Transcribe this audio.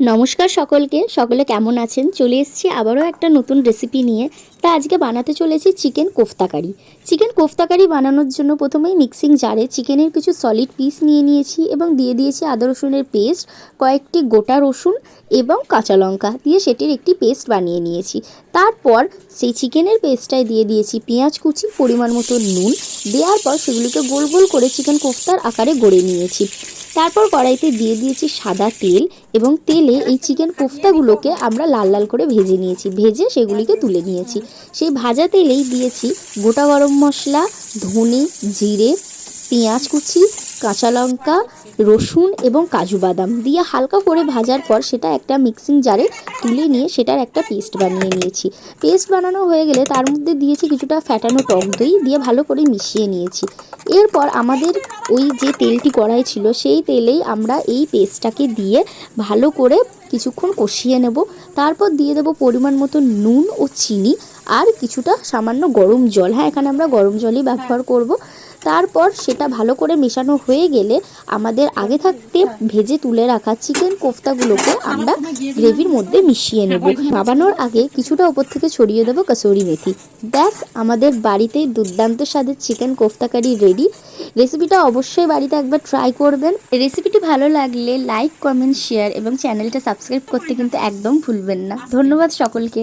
নমস্কার সকলকে, সকলে কেমন আছেন? চলে এসেছি আবারও একটা নতুন রেসিপি নিয়ে। তা আজকে বানাতে চলেছি চিকেন কোফতাকারি চিকেন কোফতাকারি বানানোর জন্য প্রথমেই মিক্সিং জারে চিকেনের কিছু সলিড পিস নিয়ে নিয়েছি এবং দিয়ে দিয়েছি আদা রসুনের পেস্ট কয়েকটি গোটা রসুন এবং কাঁচা লঙ্কা দিয়ে সেটির একটি পেস্ট বানিয়ে নিয়েছি। তারপর সেই চিকেনের পেস্টটায় দিয়ে দিয়েছি পেঁয়াজ কুচি, পরিমাণ মতো নুন। দেওয়ার পর সেগুলিকে গোল গোল করে চিকেন কোফতার আকারে গড়ে নিয়েছি। তারপর কড়াইতে দিয়ে দিয়েছি সাদা তেল এবং তেলে এই চিকেন কোফতাগুলোকে আমরা লাল লাল করে ভেজে নিয়েছি। ভেজে সেগুলিকে তুলে নিয়েছি। সেই ভাজা তেলেই দিয়েছি গোটা গরম মশলা, ধনে, জিরে, পেঁয়াজ কুচি কাঁচা লঙ্কা, রসুন এবং কাজু বাদাম দিয়ে হালকা করে ভাজার পর সেটা একটা মিক্সিং জারে তুলে নিয়ে সেটার একটা পেস্ট বানিয়ে নিয়েছি। পেস্ট বানানো হয়ে গেলে তার মধ্যে দিয়েছি কিছুটা ফ্যাটানো টক দই দিয়ে ভালো করে মিশিয়ে নিয়েছি। এরপর আমাদের ওই যে তেলটি কড়াই ছিল সেই তেলেই আমরা এই পেস্টটাকে দিয়ে ভালো করে কিছুক্ষণ কষিয়ে নেব। তারপর দিয়ে দেবো পরিমাণ মতো নুন ও চিনি আর কিছুটা সামান্য গরম জল। হ্যাঁ এখানে আমরা গরম জলই ব্যবহার করব। তারপর সেটা ভালো করে মেশানো হয়ে গেলে আমাদের আগে থাকতে ভেজে তুলে রাখা চিকেন কোফতাগুলোকে আমরা গ্রেভির মধ্যে মিশিয়ে নেব। নামানোর আগে কিছুটা ওপর থেকে ছড়িয়ে দেবো কাসুরি মেথি। ব্যাস, আমাদের বাড়িতেই দুর্দান্ত স্বাদের চিকেন কোফতাকারি রেডি। রেসিপিটা অবশ্যই বাড়িতে একবার ট্রাই করবেন। রেসিপিটি ভালো লাগলে লাইক কমেন্ট শেয়ার এবং চ্যানেলটা সাবস্ক্রাইব করতে কিন্তু একদম ভুলবেন না। ধন্যবাদ সকলকে।